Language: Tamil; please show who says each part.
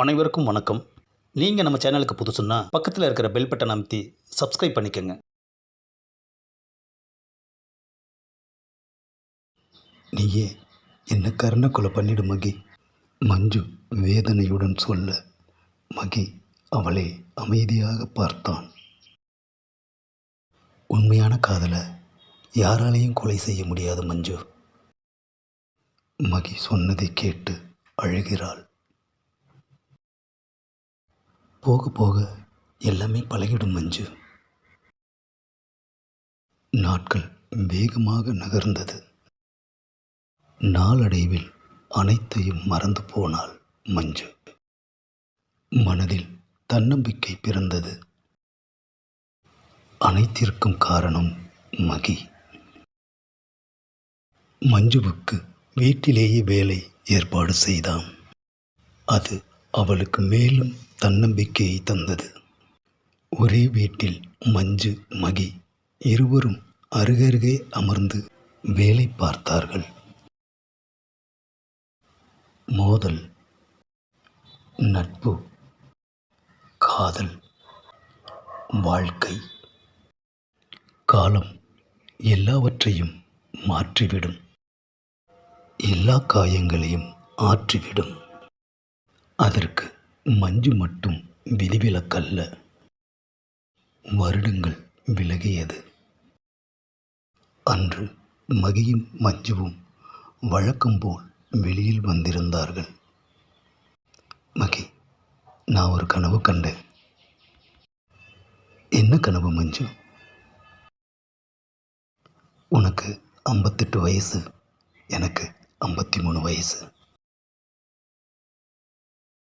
Speaker 1: அனைவருக்கும் வணக்கம். நீங்கள் நம்ம சேனலுக்கு புதுசுன்னா பக்கத்தில் இருக்கிற பெல் பட்டன் அமைத்தி சப்ஸ்கிரைப் பண்ணிக்கோங்க. நீயே என்ன கருணை கொலை பண்ணிடு மகி. மஞ்சு வேதனையுடன் சொல்ல மகி அவளை அமைதியாக பார்த்தான். உண்மையான காதலை யாராலையும் கொலை செய்ய முடியாது மஞ்சு. மகி சொன்னதை கேட்டு அழுகிறாள். போக போக எல்லாமே பழகிடும் மஞ்சு. நாட்கள் வேகமாக நகர்ந்தது. நாளடைவில் அனைத்தையும் மறந்து போனாள் மஞ்சு. மனதில் தன்னம்பிக்கை பிறந்தது. அனைத்திற்கும் காரணம் மகி. மஞ்சுவுக்கு வீட்டிலேயே வேலை ஏற்பாடு செய்தான் அது அவளுக்கு மேலும் தன்னம்பிக்கையை தந்தது. ஒரே வீட்டில் மஞ்சு மகி இருவரும் அருகருகே அமர்ந்து வேலை பார்த்தார்கள். மோதல் நட்பு காதல் வாழ்க்கை. காலம் எல்லாவற்றையும் மாற்றிவிடும். எல்லா காயங்களையும் ஆற்றிவிடும். அதற்கு மஞ்சு மட்டும் விதிவிலக்கல்ல. வருடங்கள் விலகியது. அன்று மகியும் மஞ்சுவும் வழக்கம் போல் வெளியில் வந்திருந்தார்கள். மகி நான் ஒரு கனவு கண்டேன். என்ன கனவு மஞ்சு? உனக்கு ஐம்பத்தெட்டு வயசு எனக்கு ஐம்பத்தி மூணு வயசு.